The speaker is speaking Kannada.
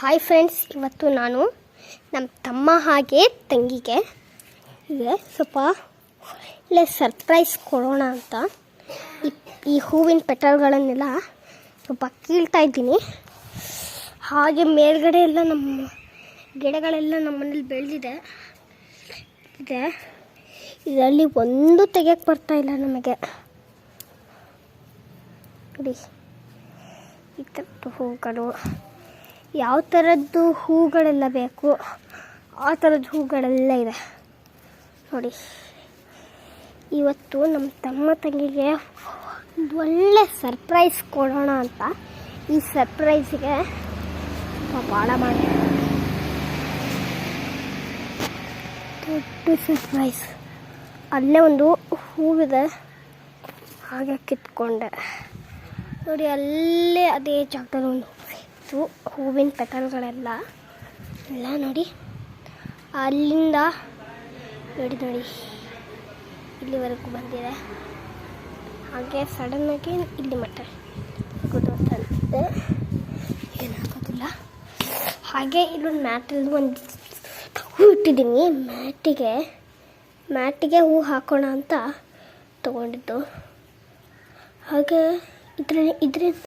ಹಾಯ್ ಫ್ರೆಂಡ್ಸ್ ಇವತ್ತು ನಾನು ನಮ್ಮ ತಮ್ಮ ಹಾಗೆ ತಂಗಿಗೆ ಇದೆ ಸ್ವಲ್ಪ ಇಲ್ಲೇ ಸರ್ಪ್ರೈಸ್ ಕೊಡೋಣ ಅಂತ. ಈ ಈ ಹೂವಿನ ಪೆಟಲ್ಗಳನ್ನೆಲ್ಲ ಸ್ವಲ್ಪ ಕೀಳ್ತಾ ಇದ್ದೀನಿ. ಹಾಗೆ ಮೇಲ್ಗಡೆ ಎಲ್ಲ ನಮ್ಮ ಗಿಡಗಳೆಲ್ಲ ನಮ್ಮ ಮನೇಲಿ ಬೆಳೆದಿದೆ. ಇದೆ. ಇದರಲ್ಲಿ ಒಂದು ತೆಗೆಯಕ್ಕೆ ಬರ್ತಾ ಇಲ್ಲ ನಮಗೆ. ನೋಡಿ. ಈ ಥರದ್ದು ಹೂಗಳು. ಯಾವ ಥರದ್ದು ಹೂಗಳೆಲ್ಲ ಬೇಕು? ಆ ಥರದ್ದು ಹೂಗಳೆಲ್ಲ ಇದೆ. ನೋಡಿ. ಇವತ್ತು ನಮ್ಮ ತಮ್ಮ ತಂಗಿಗೆ ಒಳ್ಳೆ ಸರ್ಪ್ರೈಸ್ ಕೊಡೋಣ ಅಂತ. ಈ ಸರ್ಪ್ರೈಸಿಗೆ ಭಾಳ ಮಾಡಿ. ದೊಡ್ಡ ಸರ್ಪ್ರೈಸ್ ಅಲ್ಲೇ ಒಂದು ಹೂವಿದೆ. ಹಾಗೆ ಕಿತ್ಕೊಂಡೆ. ನೋಡಿ, ಅಲ್ಲೇ ಅದೇ ಜಾಗದಲ್ಲಿ ಒಂದು ಹೂವಿತ್ತು ಹೂವಿನ ಪೆಟಲ್ಗಳೆಲ್ಲ ಎಲ್ಲ ನೋಡಿ. ಅಲ್ಲಿಂದ ನೋಡಿ ನೋಡಿ. ಇಲ್ಲಿವರೆಗೂ ಬಂದಿದೆ. ಹಾಗೆ ಸಡನ್ನಾಗಿ ಇಲ್ಲಿ ಮಟ್ಟ ಗೊತ್ತಂತೆ ಏನಾಗೋದಿಲ್ಲ. ಹಾಗೆ ಇಲ್ಲೊಂದು ಮ್ಯಾಟಲ್ಲಿ ಒಂದು ಹೂ ಇಟ್ಟಿದ್ದೀನಿ. ಮ್ಯಾಟಿಗೆ ಮ್ಯಾಟಿಗೆ ಹೂ ಹಾಕೋಣ ಅಂತ ತಗೊಂಡಿದ್ದು. ಹಾಗೆ ಇದ್ರ ಇದರಿಂದ